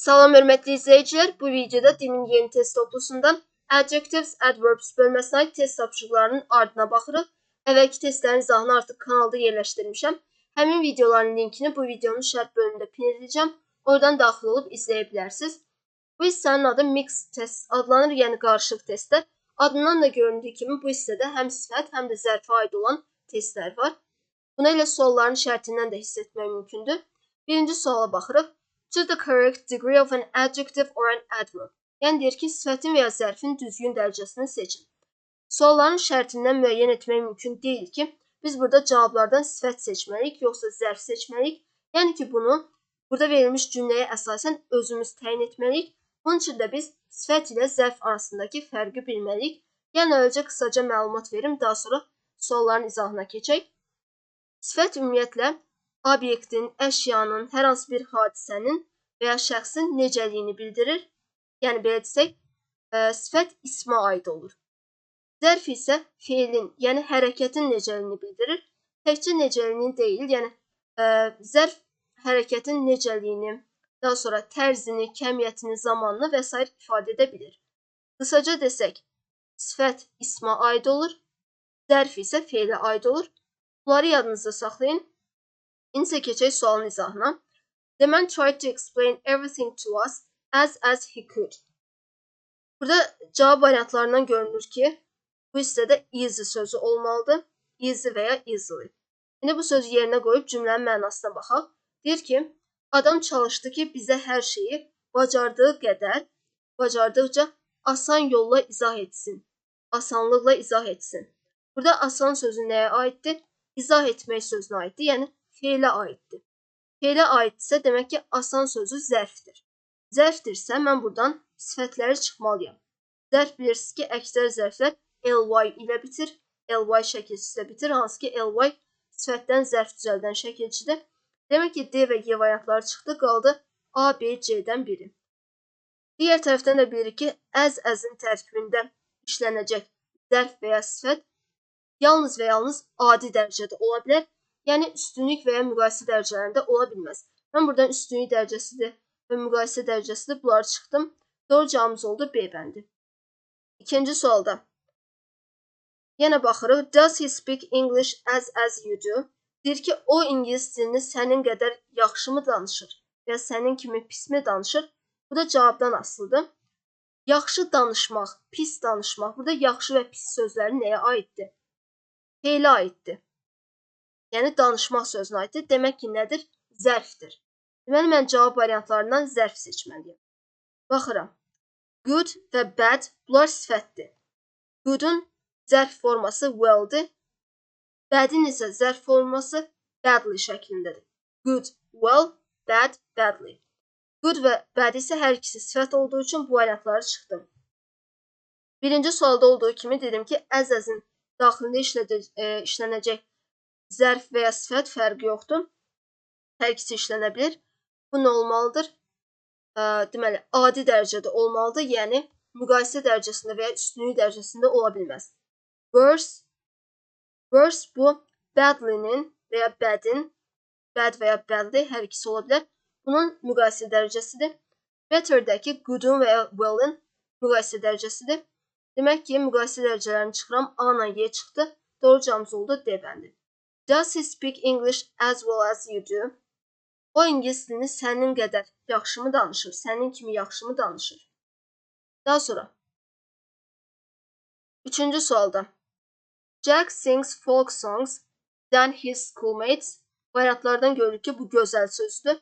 Salam hörmətli izləyicilər, bu videoda dilin yeni test toplusundan adjectives, adverbs bölməsinə aid test tapşırıqlarının ardına baxırıq. Əvvəlki testlərin izahını artıq kanalda yerləşdirmişəm. Həmin videoların linkini bu videonun şərh bölümündə pin edəcəm. Oradan daxil olub izləyə bilərsiniz. Bu hissənin adı mix test adlanır, yəni qarışıq testlər. Adından da göründüyü kimi bu hissədə həm sifət, həm də zərfə aid olan testlər var. Buna ilə sualların şərtindən də hiss etmək mümkündür. Birinci suala baxırıq. Choose the correct degree of an adjective or an adverb. Yəni deyir ki, sifətin və ya zərfin düzgün dərəcəsini seçin. Sualların şərtindən müəyyən etmək mümkün deyil ki, biz burada cavablardan sifət seçməliyik, yoxsa zərf seçməliyik. Yəni ki, bunu burada verilmiş cümləyə əsasən özümüz təyin etməliyik. Bunun üçün də biz sifət ilə zərf arasındakı fərqi bilməliyik. Yəni öncə qısaca məlumat verim, daha sonra sualların izahına keçək. Sifət ümumiyyətlə obyektin, əşyanın, hər hansı bir hadisənin və ya şəxsin necəliyini bildirir. Yəni belə desək, ə, sifət ismə aid olur. Zərf isə feilin, yəni hərəkətin necəliyini bildirir. Təkcə necəliyini deyil, yəni ə, zərf hərəkətin necəliyini, daha sonra tərzini, kəmiyyətini, zamanını və s. ifadə edə bilir. Qısaca desək, sifət ismə aid olur, zərf isə feilə aid olur. Bunları yadınızda saxlayın. İndi isə keçək sualın izahına. The man tried to explain everything to us as as he could. Burada cavab variantlarından görünür ki, bu hissədə easy sözü olmalıdır. Easy və ya easily. İndi bu sözü yerinə qoyub cümlənin mənasına baxaq. Deyir ki, adam çalışdı ki, bizə hər şeyi bacardığı qədər, bacardıqca asan yolla izah etsin. Asanlıqla izah etsin. Burada asan sözü nəyə aiddir? İzah etmək sözünə aiddir. Yəni feilə aiddir. Feilə aiddirsə, demək ki, asan sözü zərfdir. Zərfdirsə, mən buradan sifətləri çıxmalıyam. Zərf bilirsiniz ki, əksər zərflər ly ilə bitir, ly şəkilçisi ilə bitir, hansı ki, ly sifətdən zərf düzəldən şəkilçidir. Demək ki, D və Y variantları çıxdı, qaldı A, B, C-dən biri. Digər tərəfdən də bilirik ki, əz-əzin tərkibində işlənəcək zərf və ya sifət yalnız və yalnız adi dərəcədə ola bilər Yəni üstünlük və ya müqayisə dərəcələrində ola bilməz. Mən buradan üstünlük dərəcəsidir və müqayisə dərəcəsidir. Bunları çıxdım. Doğru cavabımız oldu B bəndi. İkinci sualda. Yenə baxırıq. Does he speak English as as you do? Deyir ki, o ingilis dilini sənin qədər yaxşımı danışır və ya sənin kimi pismi danışır? Bu da cavabdan asılıdır. Yaxşı danışmaq, pis danışmaq. Burada yaxşı və pis sözləri nəyə aiddir? Feylə aiddir yəni danışmaq sözünə aiddir. Demək ki, nədir? Zərfdir. Deməli mən cavab variantlarından zərf seçməliyəm. Baxıram. Good və bad bunlar sifətdir. Good-un zərf forması well-dir. Bad-in isə zərf forması badly şəklindədir. Good, well, bad, badly. Good və bad isə hər ikisi sifət olduğu üçün bu variantları çıxdım. Birinci sualda olduğu kimi dedim ki, əz-əzin daxilində işlədə, e, işlənəcək zərf və ya sifət fərqi yoxdur. Hər ikisi işlənə bilər. Bu nə olmalıdır? Ə, deməli, adi dərəcədə olmalıdır, yəni müqayisə dərəcəsində və ya üstünlük dərəcəsində ola bilməz. Worse worse bu badly-nin və ya bad-in bad və ya badly hər ikisi ola bilər. Bunun müqayisə dərəcəsidir. Better-dəki good-un və ya well-in müqayisə dərəcəsidir. Demək ki, müqayisə dərəcələrini çıxıram. A ilə Y çıxdı. Doğru cavabımız oldu D bəndi. Does he speak English as well as you do? O ingilis dilini sənin qədər yaxşımı danışır, sənin kimi yaxşımı danışır. Daha sonra Üçüncü sualda Jack sings folk songs than his schoolmates. Variantlardan görürük ki, bu gözəl sözdür.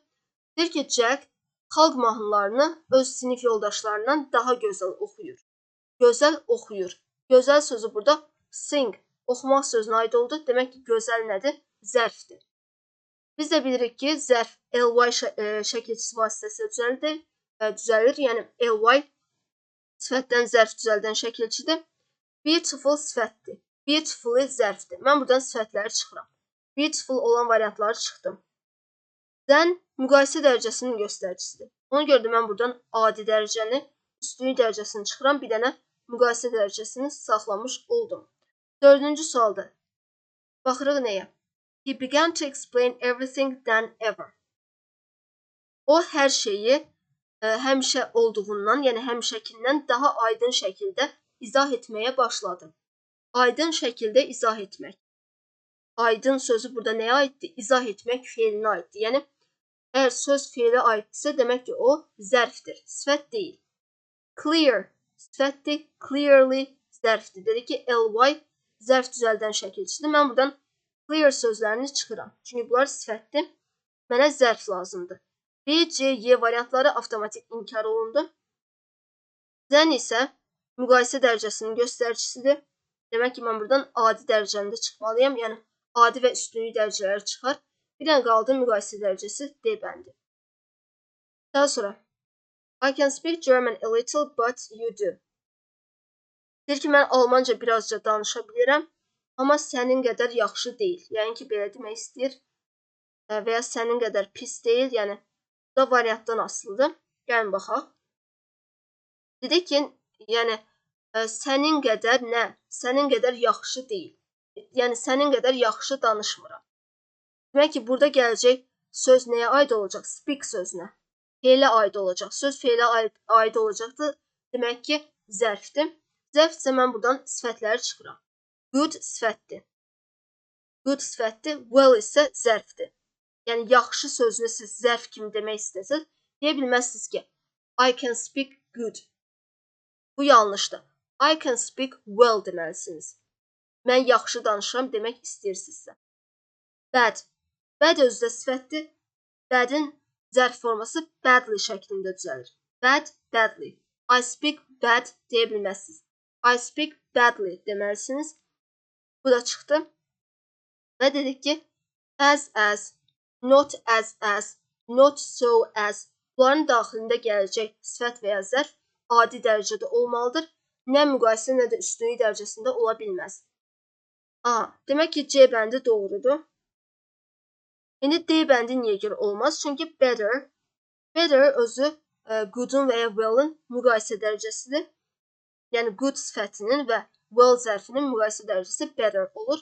Deyir ki, Jack xalq mahnılarını öz sinif yoldaşlarından daha gözəl oxuyur. Gözəl oxuyur. Gözəl sözü burada sing oxumaq sözünə aid oldu. Demək ki, gözəl nədir? Zərfdir. Biz də bilirik ki, zərf ly e, şəkilçisi vasitəsilə düzəldir, e, düzəlir. Yəni ly sifətdən zərf düzəldən şəkilçidir. Beautiful sifətdir. Beautiful zərfdir. Mən buradan sifətləri çıxıram. Beautiful olan variantları çıxdım. Then müqayisə dərəcəsinin göstəricisidir. Ona görə də mən buradan adi dərəcəni, üstünlük dərəcəsini çıxıram, bir dənə müqayisə dərəcəsini saxlamış oldum. Dördüncü sualda. Baxırıq nəyə? He began to explain everything then ever. O hər şeyi ə, həmişə olduğundan, yəni həmişəkindən daha aydın şəkildə izah etməyə başladı. Aydın şəkildə izah etmək. Aydın sözü burada nəyə aiddir? İzah etmək feilinə aiddir. Yəni əgər söz feilə aiddirsə, demək ki, o zərfdir, sifət deyil. Clear sifətdir, clearly zərfdir. Dedi ki, ly zərf düzəldən şəkilçisidir. Mən buradan clear sözlərini çıxıram. Çünki bunlar sifətdir. Mənə zərf lazımdır. B, C, Y variantları avtomatik inkar olundu. Zən isə müqayisə dərəcəsinin göstəricisidir. Demək ki, mən buradan adi dərəcəndə çıxmalıyam. Yəni adi və üstünlük dərəcələri çıxar. Bir dənə qaldı müqayisə dərəcəsi D bəndi. Daha sonra I can speak German a little but you do. Deyir ki, mən almanca birazca danışa bilirəm, amma sənin qədər yaxşı deyil. Yəni ki, belə demək istəyir və ya sənin qədər pis deyil. Yəni da variantdan asılıdır. Gəlin baxaq. Dedik ki, yəni e, sənin qədər nə? Sənin qədər yaxşı deyil. Yəni sənin qədər yaxşı danışmıram. Demək ki, burada gələcək söz nəyə aid olacaq? Speak sözünə. Feilə aid olacaq. Söz feilə aid, aid olacaqdır. Demək ki, zərfdir. Zərf isə mən buradan sifətləri çıxıram. Good sifətdir. Good sifətdir. Well isə zərfdir yəni yaxşı sözünü siz zərf kimi demək istəsəz, deyə bilməzsiniz ki, I can speak good. Bu yanlışdır. I can speak well deməlisiniz. Mən yaxşı danışıram demək istəyirsinizsə. Bad. Bad özü də sifətdir. Badin zərf forması badly şəklində düzəlir. Bad, badly. I speak bad deyə bilməzsiniz. I speak badly deməlisiniz. Bu da çıxdı. Və dedik ki, as as not as as, not so as bunların daxilində gələcək sifət və ya zərf adi dərəcədə olmalıdır. Nə müqayisə, nə də üstünlük dərəcəsində ola bilməz. A, demək ki, C bəndi doğrudur. İndi D bəndi niyə görə olmaz? Çünki better, better özü ə, e, good-un və ya well-ın müqayisə dərəcəsidir. Yəni good sifətinin və well zərfinin müqayisə dərəcəsi better olur.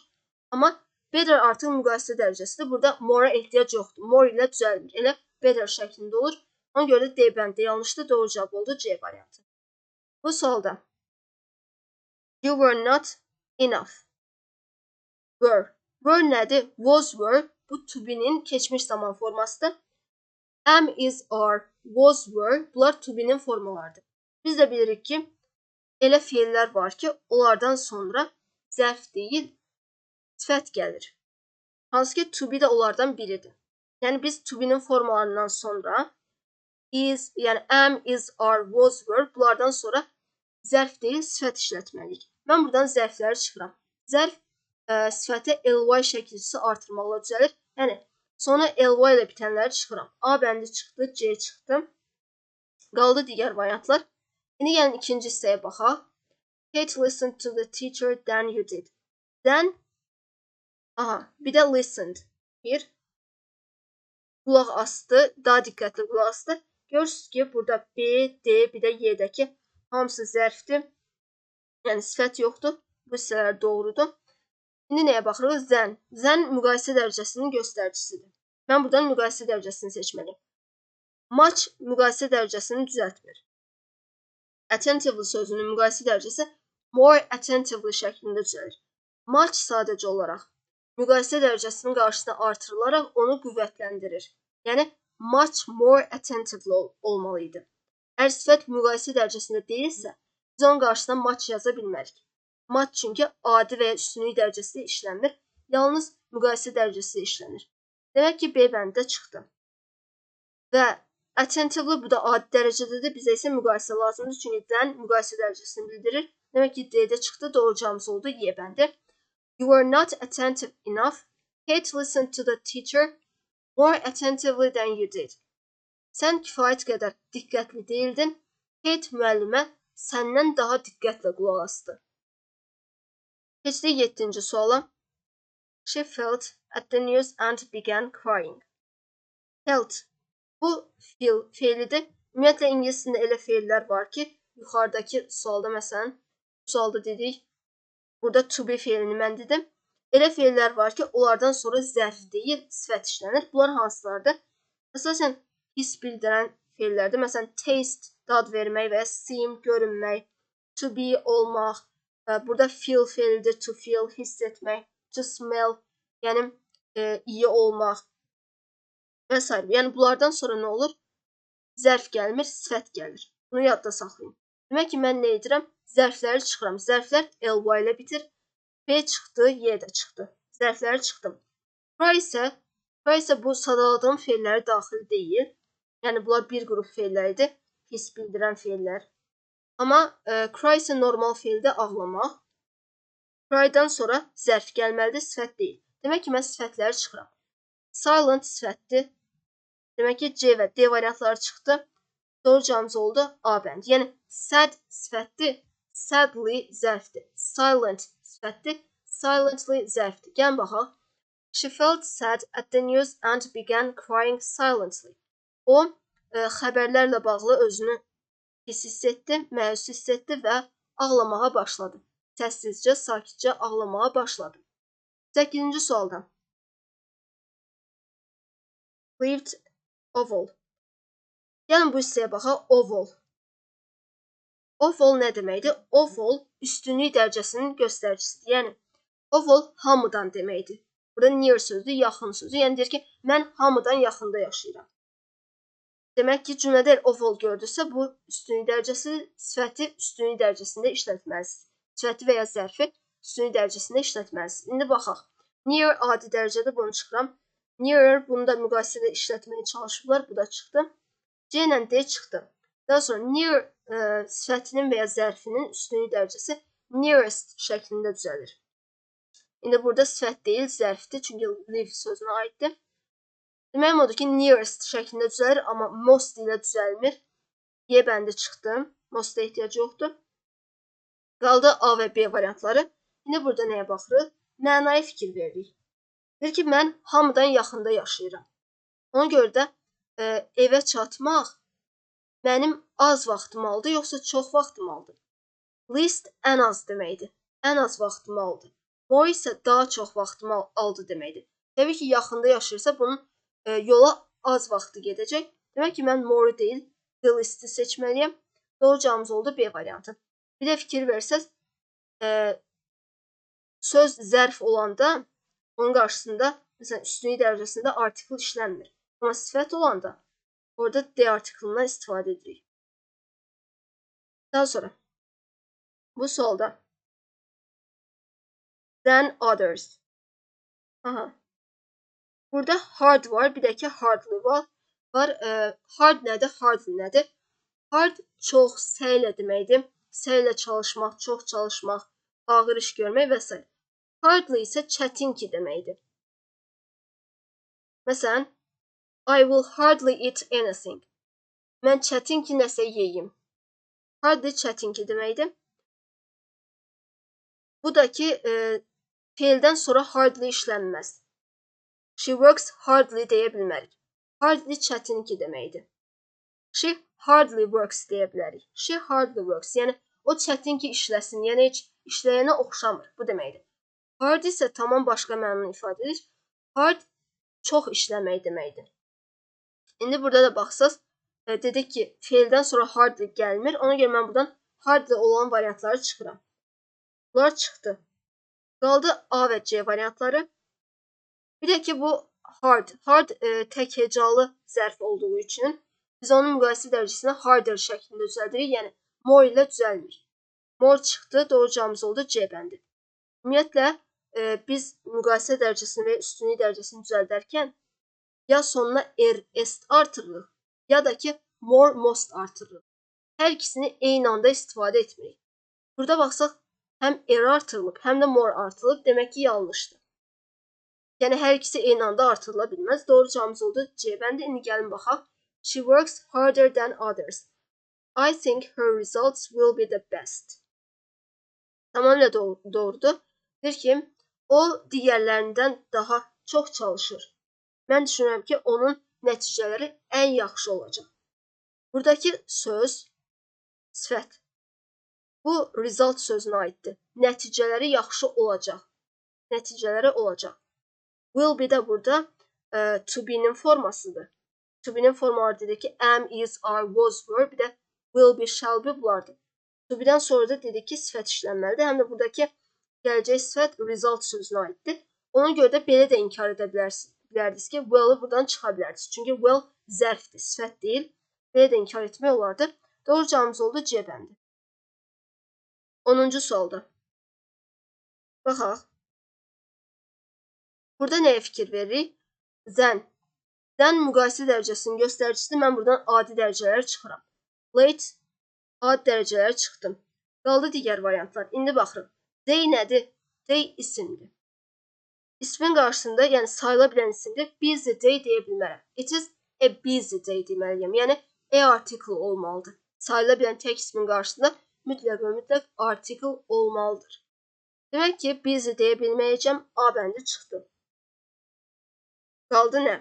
Amma Better artıq müqayisə dərəcəsidir. Burada more-a ehtiyac yoxdur. More ilə düzəlmir. Elə better şəklində olur. Ona görə də D bəndi yanlışdır. Doğru cavab oldu C variantı. Bu sualda You were not enough. Were. Were nədir? Was were. Bu to be-nin keçmiş zaman formasıdır. Am is are, was were. Bunlar to be-nin formalarıdır. Biz də bilirik ki, elə feillər var ki, onlardan sonra zərf deyil, sifət gəlir. Hansı ki, to be də onlardan biridir. Yəni biz to be-nin formalarından sonra is, yəni am, is, are, was, were bunlardan sonra zərf deyil, sifət işlətməliyik. Mən buradan zərfləri çıxıram. Zərf ə, e, sifəti ly şəkilçisi artırmaqla düzəlir. Yəni sonra ly ilə bitənləri çıxıram. A bəndi çıxdı, C çıxdı. Qaldı digər variantlar. İndi gəlin ikinci hissəyə baxaq. Kate listened to the teacher than you did. Then Aha, bir də listened. Bir qulaq asdı, daha diqqətli qulaq asdı. Görürsüz ki, burada B, D, bir də Y-dəki hamısı zərfdir. Yəni sifət yoxdur. Bu hissələr doğrudur. İndi nəyə baxırıq? Zən. Zən müqayisə dərəcəsinin göstəricisidir. Mən buradan müqayisə dərəcəsini seçməliyəm. Much müqayisə dərəcəsini düzəltmir. Attentively sözünün müqayisə dərəcəsi more attentively şəklində düzəlir. Much sadəcə olaraq müqayisə dərəcəsinin qarşısına artırılaraq onu qüvvətləndirir. Yəni much more attentively ol olmalı idi. Əgər sifət müqayisə dərəcəsində deyilsə, biz onun qarşısına much yaza bilmərik. Much çünki adi və ya üstünlük dərəcəsində işlənmir, yalnız müqayisə dərəcəsində işlənir. Demək ki, B bəndə çıxdı. Və attentively bu da adi dərəcədədir, bizə isə müqayisə lazımdır, çünki dən müqayisə dərəcəsini bildirir. Demək ki, D-də çıxdı, doğru cavabımız oldu Y bəndi. You were not attentive enough. Kate listened to the teacher more attentively than you did. Sən kifayət qədər diqqətli deyildin. Kate müəllimə səndən daha diqqətlə qulaq asdı. Keçdik 7-ci suala. She felt at the news and began crying. Felt bu feel feilidir. Ümumiyyətlə ingilis dilində elə feillər var ki, yuxarıdakı sualda məsələn, bu sualda dedik Burada to be feilini mən dedim. Elə feillər var ki, onlardan sonra zərf deyil, sifət işlənir. Bunlar hansılardır? Əsasən his bildirən feillərdir. Məsələn, taste dad vermək və ya seem görünmək, to be olmaq. E, burada feel feilidir, to feel hiss etmək, to smell, yəni e, iyi olmaq və s. Yəni bunlardan sonra nə olur? Zərf gəlmir, sifət gəlir. Bunu yadda saxlayın. Demək ki, mən nə edirəm? Zərfləri çıxıram. Zərflər ly ilə bitir. P çıxdı, Y də çıxdı. Zərfləri çıxdım. Bura isə bura isə bu sadaladığım feilləri daxil deyil. Yəni bunlar bir qrup feillərdir. His bildirən feillər. Amma e, cry isə normal feildə ağlamaq. Cry-dan sonra zərf gəlməlidir, sifət deyil. Demək ki, mən sifətləri çıxıram. Silent sifətdir. Demək ki, C və D variantları çıxdı. Doğru cavabımız oldu A bənd. Yəni sad sifətdir, sadly zərfdir. Silent sifətdir, silently zərfdir. Gəlin baxaq. She felt sad at the news and began crying silently. O ə, e, xəbərlərlə bağlı özünü pis hiss etdi, məyus hiss etdi və ağlamağa başladı. Səssizcə, sakitcə ağlamağa başladı. 8-ci sualdan. Lived oval. Gəlin bu hissəyə baxaq. Oval. Oval nə deməkdir? Oval üstünlük dərəcəsinin göstəricisidir. Yəni oval hamıdan deməkdir. Burada near sözü yaxın sözü. Yəni deyir ki, mən hamıdan yaxında yaşayıram. Demək ki, cümlədə oval gördüsə, bu üstünlük dərəcəsi sifəti üstünlük dərəcəsində işlətməlisiniz. Sifəti və ya zərfi üstünlük dərəcəsində işlətməlisiniz. İndi baxaq. Near adi dərəcədə bunu çıxıram. Nearer bunu da müqayisədə işlətməyə çalışıblar. Bu da çıxdı. C ilə D çıxdı. Daha sonra near ə, e, sifətinin və ya zərfinin üstünlük dərəcəsi nearest şəklində düzəlir. İndi burada sifət deyil, zərfdir, çünki live sözünə aiddir. Deməli odur ki, nearest şəklində düzəlir, amma most ilə düzəlmir. Y bəndi çıxdı. Most-a ehtiyac yoxdur. Qaldı A və B variantları. İndi burada nəyə baxırıq? Mənaya fikir veririk. Deyir ki, mən hamıdan yaxında yaşayıram. Ona görə də ə, evə çatmaq mənim az vaxtımı aldı, yoxsa çox vaxtımı aldı? Least ən az deməkdir. Ən az vaxtımı aldı. More isə daha çox vaxtımı aldı deməkdir. Təbii ki, yaxında yaşayırsa bunun ə, yola az vaxtı gedəcək. Demək ki, mən more deyil, the least-i seçməliyəm. Doğru cavabımız oldu B variantı. Bir də fikir versəz, ə, söz zərf olanda onun qarşısında məsələn üstünlük dərəcəsində artikel işlənmir. Amma sifət olanda orada D artiklından istifadə edirik. Daha sonra bu sualda than others. Aha. Burada hard var, bir də ki hardly var. Var, e, hard nədir, hardly nədir? Hard çox səylə deməkdir. Səylə çalışmaq, çox çalışmaq, ağır iş görmək və. Hardly isə çətin ki deməkdir. Məsələn, I will hardly eat anything. Mən çətin ki nəsə yeyim. Hardly çətin ki deməkdir. Bu da ki, e, feildən sonra hardly işlənməz. She works hardly deyə bilmərik. Hardly çətin ki deməkdir. She hardly works deyə bilərik. She hardly works. Yəni o çətin ki işləsin. Yəni heç işləyənə oxşamır. Bu deməkdir. Hard isə tamam başqa mənanı ifadə edir. Hard çox işləmək deməkdir. İndi burada da baxsaz, e, dedik ki, feildən sonra hardly gəlmir. Ona görə mən buradan hardly olan variantları çıxıram. Bunlar çıxdı. Qaldı A və C variantları. Bir də ki, bu hard. Hard e, tək hecalı zərf olduğu üçün biz onun müqayisə dərəcəsini harder şəklində düzəldirik. Yəni more ilə düzəlmir. More çıxdı, doğru cavabımız oldu C bəndi. Ümumiyyətlə e, biz müqayisə dərəcəsini və üstünlük dərəcəsini düzəldərkən ya sonuna er, est artırılır ya da ki more, most artırılır. Hər ikisini eyni anda istifadə etmirik. Burada baxsaq, həm er artırılıb, həm də more artırılıb, demək ki, yanlışdır. Yəni hər ikisi eyni anda artırıla bilməz. Doğru cavabımız oldu C bəndi. İndi gəlin baxaq. She works harder than others. I think her results will be the best. Tamamilə doğrudur. Deyir ki, o digərlərindən daha çox çalışır. Mən düşünürəm ki, onun nəticələri ən yaxşı olacaq. Buradakı söz sifət. Bu result sözünə aiddir. Nəticələri yaxşı olacaq. Nəticələri olacaq. Will be də burada ə, to be-nin formasıdır. to be'nin formaları dedik ki am, is, are, was, were, bir də will be, shall be bunlardır. To be'dən sonra da dedik ki sifət işlənməlidir. Həm də buradakı gələcək sifət result sözünə aiddir. Ona görə də belə də inkar edə bilərsiniz. Bilərdiniz ki, well-ı buradan çıxa bilərdiniz. Çünki well zərfdir, sifət deyil. Belə də inkar etmək olardı. Doğru cavabımız oldu C bəndi. 10-cu sualda. Baxaq. Burada nəyə fikir veririk? Then. Then müqayisə dərəcəsinin göstəricisi mən buradan adi dərəcələr çıxıram. Late adi dərəcələr çıxdım. Qaldı digər variantlar. İndi baxırıq. They nədir? They isimdir. İsmin qarşısında, yəni sayıla bilən isimdir. Busy day deyə bilmərəm. It is a busy day deməliyəm. Yəni a article olmalıdır. Sayıla bilən tək ismin qarşısında mütləq və mütləq article olmalıdır. Demək ki, busy deyə bilməyəcəm. A bəndi çıxdı. Qaldı nə?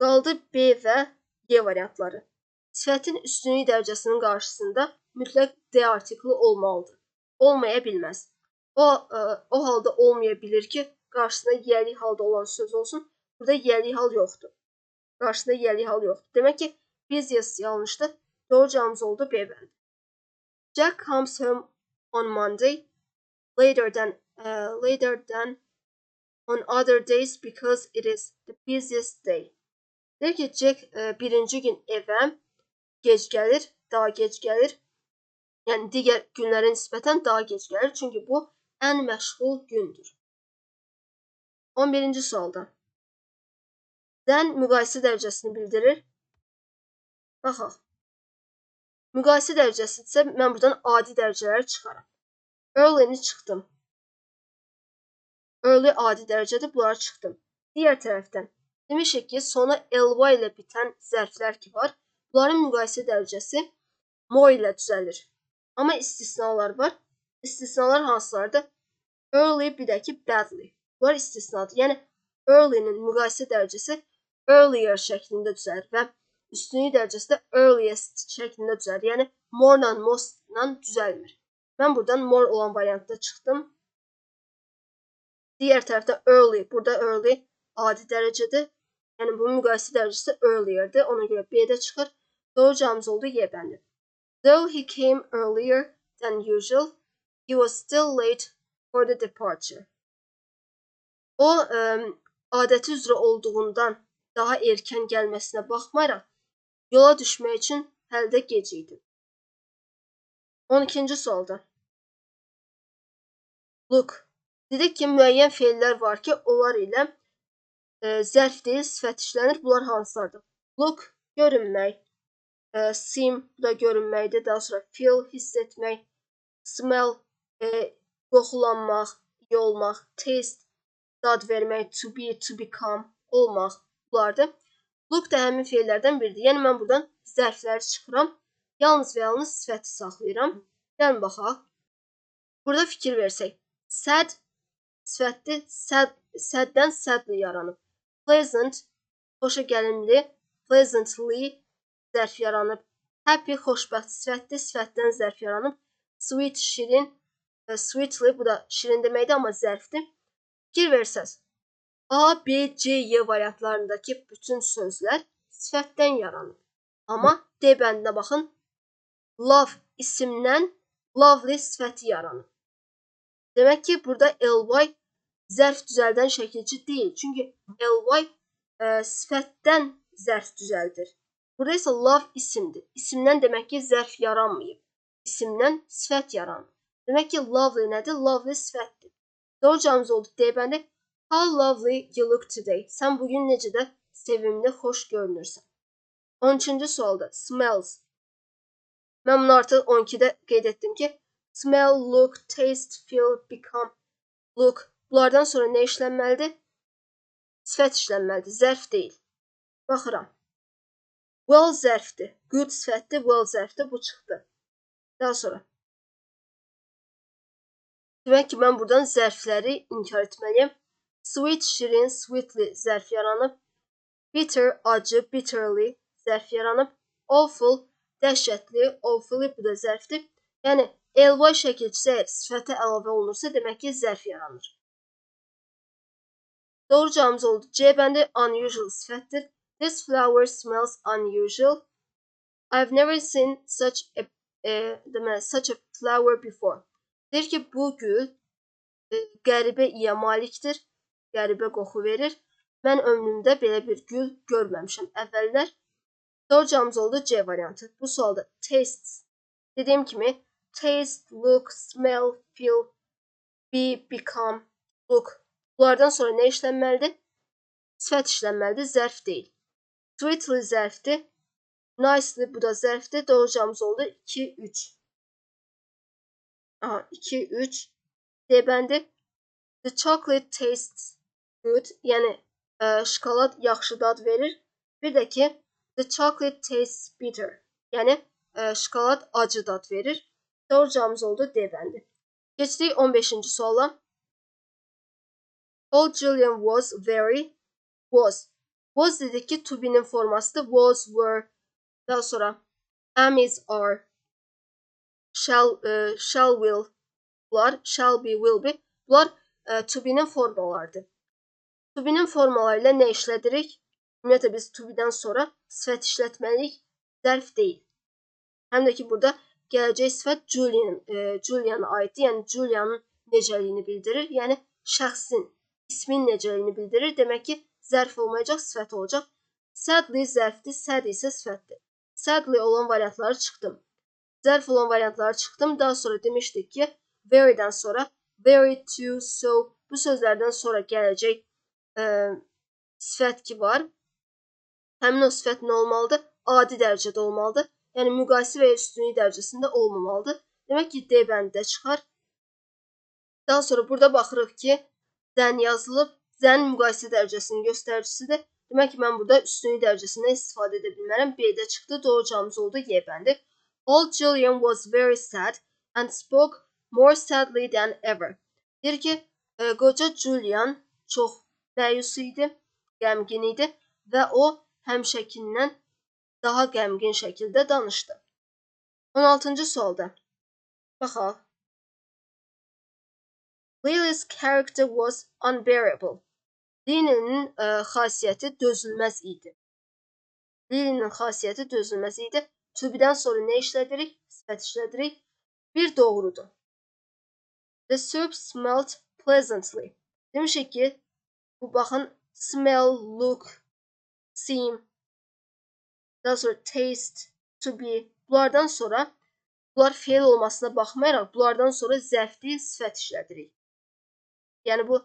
Qaldı B və G variantları. Sifətin üstünlük dərəcəsinin qarşısında mütləq D artiklı olmalıdır. Olmaya bilməz. O ə, o halda olmaya bilər ki, qarşısında yəli halda olan söz olsun. Burada yəli hal yoxdur. Qarşısında yəli hal yoxdur. Demək ki, biz yazısı yanlışdır. Doğru cavabımız oldu B bəndi. Jack comes home on Monday later than uh, later than on other days because it is the busiest day. Deyir ki, Jack ə, birinci gün evə gec gəlir, daha gec gəlir. Yəni digər günlərə nisbətən daha gec gəlir, çünki bu ən məşğul gündür. 11-ci sualda. Dən müqayisə dərəcəsini bildirir. Baxaq. Müqayisə dərəcəsi isə mən buradan adi dərəcələri çıxaram. Early-ni çıxdım. Early adi dərəcədir, bunları çıxdım. Digər tərəfdən demişik ki, sona ly ilə bitən zərflər ki var, bunların müqayisə dərəcəsi more ilə düzəlir. Amma istisnalar var. İstisnalar hansılardır? Early bir də ki badly. Bunlar istisnadır. Yəni early-nin müqayisə dərəcəsi earlier şəklində düzəlir və üstünlük dərəcəsi də earliest şəklində düzəlir. Yəni more ilə most ilə düzəlmir. Mən buradan more olan variantda çıxdım. Digər tərəfdə early, burada early adi dərəcədir. Yəni bu müqayisə dərəcəsi earlierdir. Ona görə B-də çıxır. Doğru cavabımız oldu Y bəndi. Though he came earlier than usual, he was still late for the departure. O ə, adəti üzrə olduğundan daha erkən gəlməsinə baxmayaraq yola düşmək üçün hələ də gec idi. 12-ci sualda. Look, dedik ki, müəyyən feillər var ki, onlar ilə ə, zərf deyil, sifət işlənir. Bunlar hansılardır? Look, görünmək, ə, seem, bu da görünməkdir. Daha sonra feel, hiss etmək, smell, ə, qoxulanmaq, iyi olmaq, taste, dad vermək, to be, to become, olmaq bunlardır. Look da həmin feillərdən biridir. Yəni mən buradan zərfləri çıxıram. Yalnız və yalnız sifəti saxlayıram. Gəlin baxaq. Burada fikir versək. Sad sifətdir. Sad saddən sadly yaranıb. Pleasant xoşa gəlimli, pleasantly zərf yaranıb. Happy xoşbəxt sifətdir. Sifətdən zərf yaranıb. Sweet şirin, sweetly bu da şirin deməkdir, amma zərfdir. Fikir versəz, A, B, C, Y variantlarındakı bütün sözlər sifətdən yaranır. Amma D bəndinə baxın. Love isimdən lovely sifəti yaranır. Demək ki, burada ly zərf düzəldən şəkilçi deyil. Çünki ly ə, sifətdən zərf düzəldir. Burada isə love isimdir. İsimdən demək ki, zərf yaranmayıb. İsimdən sifət yaranır. Demək ki, lovely nədir? Lovely sifətdir. Doğru cavabımız oldu D bəndi. How lovely you look today. Sən bugün necə də sevimli, xoş görünürsən. 13-cü sualda smells. Mən bunu artıq 12-də qeyd etdim ki, smell, look, taste, feel, become, look. Bunlardan sonra nə işlənməlidir? Sifət işlənməlidir, zərf deyil. Baxıram. Well zərfdir, good sifətdir, well zərfdir, bu çıxdı. Daha sonra Demək ki, mən buradan zərfləri inkar etməliyəm. Sweet, şirin, sweetly zərf yaranıb. Bitter, acı, bitterly zərf yaranıb. Awful, dəhşətli, awfully bu da zərfdir. Yəni ly şəkilçisi əgər sifətə əlavə olunursa, demək ki, zərf yaranır. Doğru cavabımız oldu. C bəndi unusual sifətdir. This flower smells unusual. I've never seen such a e, deməli, such a flower before. Deyir ki, bu gül e, qəribə iyə malikdir, qəribə qoxu verir. Mən ömrümdə belə bir gül görməmişəm əvvəllər. Doğru cavabımız oldu C variantı. Bu sualda tastes dediyim kimi taste, look, smell, feel, be, become, look. Bunlardan sonra nə işlənməlidir? Sifət işlənməlidir, zərf deyil. Sweetly zərfdir. Nicely bu da zərfdir. Doğru cavabımız oldu 2 3. Aha 2 3 D bəndi. The chocolate tastes good. Yəni ə, e, şokolad yaxşı dad verir. Bir də ki the chocolate tastes bitter. Yəni ə, e, şokolad acı dad verir. Doğru cavabımız oldu D bəndi. Keçdik 15-ci suala. Old Julian was very was Was dedik ki to be'nin formasıdır. Was, were, daha sonra am, is, are, shall, e, shall, will, bunlar, shall be, will be. Bunlar e, to be'nin formalarıdır. To be'nin formaları ilə nə işlədirik? Ümumiyyətlə biz to be'dən sonra sifət işlətməliyik, zərf deyil. Həm də ki burada gələcək sifət Julian, e, Juliana aiddir. Yəni Julianın necəliyini bildirir. Yəni şəxsin ismin necəliyini bildirir. Demək ki, zərf olmayacaq, sifət olacaq. Sadly zərfdir, sad isə sifətdir. Sadly olan variantları çıxdım. Zərf olan variantları çıxdım. Daha sonra demişdik ki, very'dən sonra very to, so bu sözlərdən sonra gələcək ə, sifət ki var. Həmin o sifət nə olmalıdır? Adi dərəcədə olmalıdır. Yəni müqayisə və ya üstünlük dərəcəsində olmamalıdır. Demək ki, D bəndində çıxar. Daha sonra burada baxırıq ki, dən yazılıb Z-nin müqayisə dərəcəsinin göstəricisidir. Demək ki, mən burada üstünlük dərəcəsindən istifadə edə bilmərəm. B-də çıxdı. Doğru cavabımız oldu Y bəndi. Old Julian was very sad and spoke more sadly than ever. Deyir ki, e, qoca Julian çox məyus idi, qəmgin idi və o həmişəkindən daha qəmgin şəkildə danışdı. 16-cı sualda. Baxaq. Lily's character was unbearable. Lilinin e, xasiyyəti dözülməz idi. Lilinin xasiyyəti dözülməz idi. To be-dən sonra nə işlədirik? Sifət işlədirik. Bir doğrudur. The soup smelled pleasantly. Demişik ki, bu baxın smell, look, seem, daha sonra taste, to be. Bunlardan sonra bunlar feil olmasına baxmayaraq bunlardan sonra zərfli sifət işlədirik. Yəni bu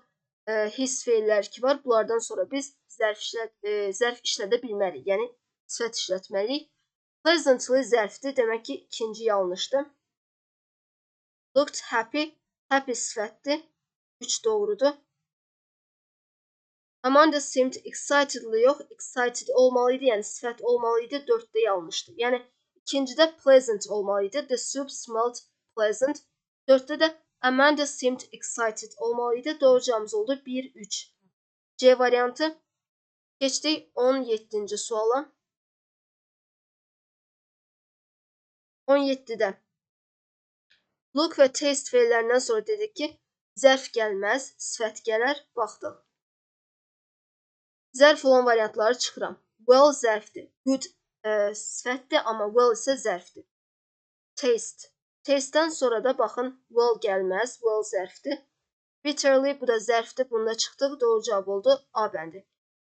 e, his feillər ki var. Bunlardan sonra biz zərf işlət e, zərf işlədə bilmərik. Yəni sifət işlətməliyik. Pleasantly zərfdir. Demək ki, ikinci yanlışdır. Looked happy. Happy sifətdir. 3 doğrudur. Amanda seemed excitedly yox, excited olmalı idi. Yəni sifət olmalı idi. 4-də yanlışdır. Yəni ikincidə pleasant olmalı idi. The soup smelled pleasant. 4-də də Amanda seemed excited olmalıydı. Doğru cevabımız oldu 1-3. C variantı. Geçtik 17. suala. 17-də look və taste feillərindən sonra dedik ki, zərf gəlməz, sifət gələr, baxdıq. Zərf olan variantları çıxıram. Well zərfdir. Good e, sifətdir, amma well isə zərfdir. Taste Testdən sonra da baxın will gəlməz, will zərfdir. Bitterly bu da zərfdir. Bunda çıxdıq. Doğru cavab oldu A bəndi.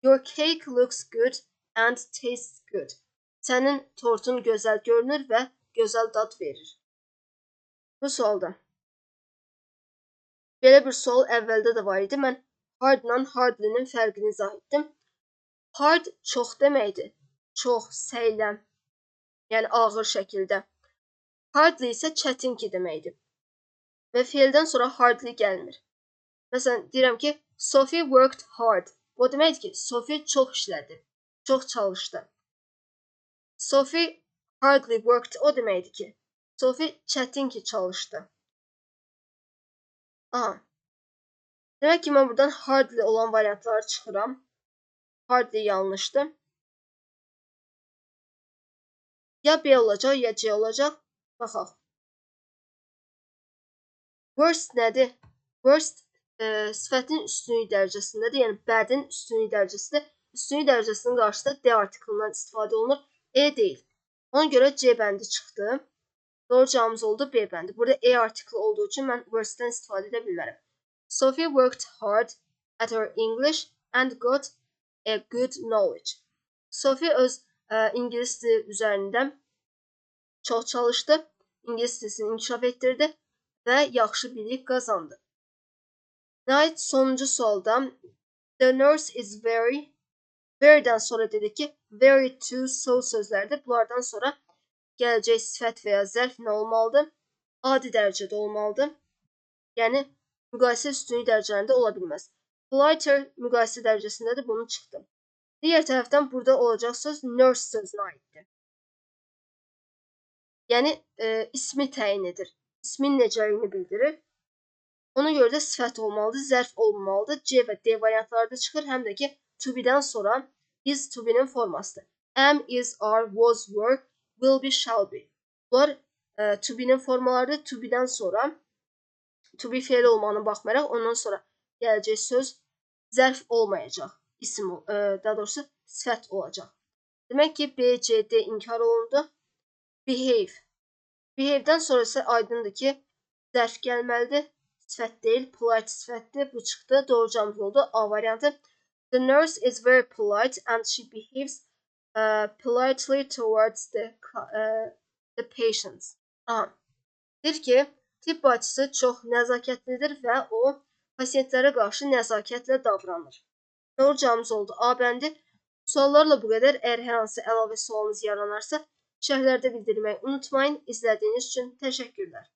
Your cake looks good and tastes good. Sənin tortun gözəl görünür və gözəl dad verir. Bu sualda. Belə bir sual əvvəldə də var idi. Mən hardla hardly'nin fərqini izah etdim. Hard çox deməkdir. Çox, səylə. Yəni ağır şəkildə. Hardly isə çətin ki deməkdir. Və feildən sonra hardly gəlmir. Məsələn, deyirəm ki, Sophie worked hard. Bu deməkdir ki, Sophie çox işlədi, çox çalışdı. Sophie hardly worked o deməkdir ki, Sophie çətin ki çalışdı. Aha. Demək ki, mən buradan hardly olan variantları çıxıram. Hardly yanlışdır. Ya B olacaq, ya C olacaq. Baxaq. Worst nədir? Worst e, sifətin üstünlük dərəcəsindədir. Yəni bədin üstünlük dərəcəsidir. üstünlük dərəcəsinin qarşısında D artiklından istifadə olunur. E deyil. Ona görə C bəndi çıxdı. Doğru cavabımız oldu B bəndi. Burada E artikli olduğu üçün mən worst'dən istifadə edə bilmərəm. Sophie worked hard at her English and got a good knowledge. Sophie öz ə, ingilis dili üzərində çox çalışdı. İngilis dilini inkişaf etdirdi və yaxşı bilik qazandı. Nəhayət sonuncu sualda the nurse is very very'dən sonra dedi ki, very to so sözlərdir. Bunlardan sonra gələcək sifət və ya zərf nə olmalıdır? Adi dərəcədə olmalıdır. Yəni müqayisə üstünlük dərəcələrində ola bilməz. Politer müqayisə dərəcəsindədir, bunu çıxdı. Digər tərəfdən burada olacaq söz nurse sözünə aiddir. Yəni e, ismi təyin edir. İsmin necəliyini bildirir. Ona görə də sifət olmalıdır, zərf olmamalıdır. C və D variantlarda çıxır, həm də ki to be-dən sonra is to be-nin formasıdır. Am, is, are, was, were, will be, shall be. Bunlar e, to be-nin formalarıdır. To be-dən sonra to be fe'li olmağına baxmayaraq ondan sonra gələcək söz zərf olmayacaq. İsim, e, daha doğrusu sifət olacaq. Demək ki, B, C, D inkar olundu. Behave. Behave'dən sonra isə aydındır ki, zərf gəlməlidir. Sifət deyil, polite sifətdir. Bu çıxdı. Doğru cavabımız oldu. A variantı. The nurse is very polite and she behaves uh, politely towards the uh, the patients. Aha. Deyir ki, tibb bacısı çox nəzakətlidir və o pasientlərə qarşı nəzakətlə davranır. Doğru cavabımız oldu. A bəndi. Suallarla bu qədər. Əgər hər hansı əlavə sualınız yaranarsa, şərhlərdə bildirməyi unutmayın. İzlədiyiniz üçün təşəkkürlər.